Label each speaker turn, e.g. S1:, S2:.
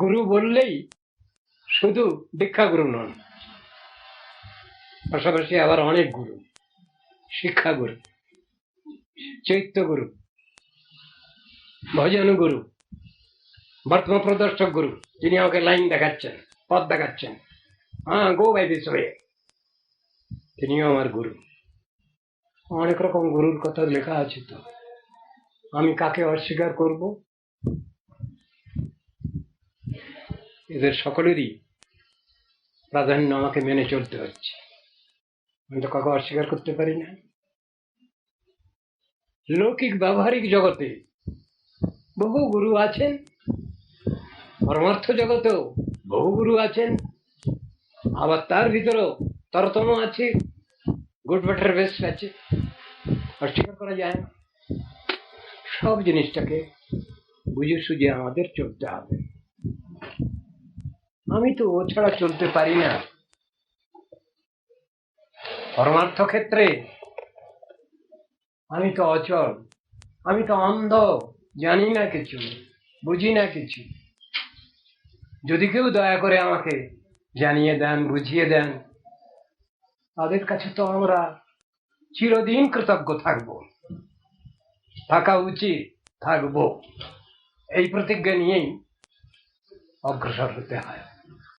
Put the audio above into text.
S1: গুরু বললেই শুধু দীক্ষা গুরু নন, পাশাপাশি আবার অনেক গুরু, শিক্ষা গুরু, চৈত্য গুরু, ভজন গুরু, বর্তমান প্রদর্শক গুরু, যিনি আমাকে লাইন দেখাচ্ছেন, পথ দেখাচ্ছেন। হ্যাঁ গো বাই দিস ওয়ে তিনিও আমার গুরু। অনেক রকম গুরুর কথা লেখা আছে তো। আমি কাকে অস্বীকার করব? এদের সকলেরই প্রাধান্য আমাকে মেনে চলতে হচ্ছে। আমি তো কাউকে অস্বীকার করতে পারি না। লৌকিক ব্যবহারিক জগতে বহু গুরু আছেন, পরমার্থ জগতেও বহু গুরু আছেন, আবার তার ভিতরেও তরতম আছে, গুড বেটার বেস্ট আছে। অস্বীকার করা যায় না। সব জিনিসটাকে বুঝে সুঝে আমাদের চলতে হবে। আমি তো ও ছাড়া চলতে পারি না। পরমার্থ ক্ষেত্রে আমি তো অচল, আমি তো অন্ধ, জানি না কিছু, বুঝি না কিছু। যদি কেউ দয়া করে আমাকে জানিয়ে দেন, বুঝিয়ে দেন, তাদের কাছে তো আমরা চিরদিন কৃতজ্ঞ থাকব। থাকা উচিত, থাকব। এই প্রতিজ্ঞা নিয়েই অগ্রসর হতে হয়।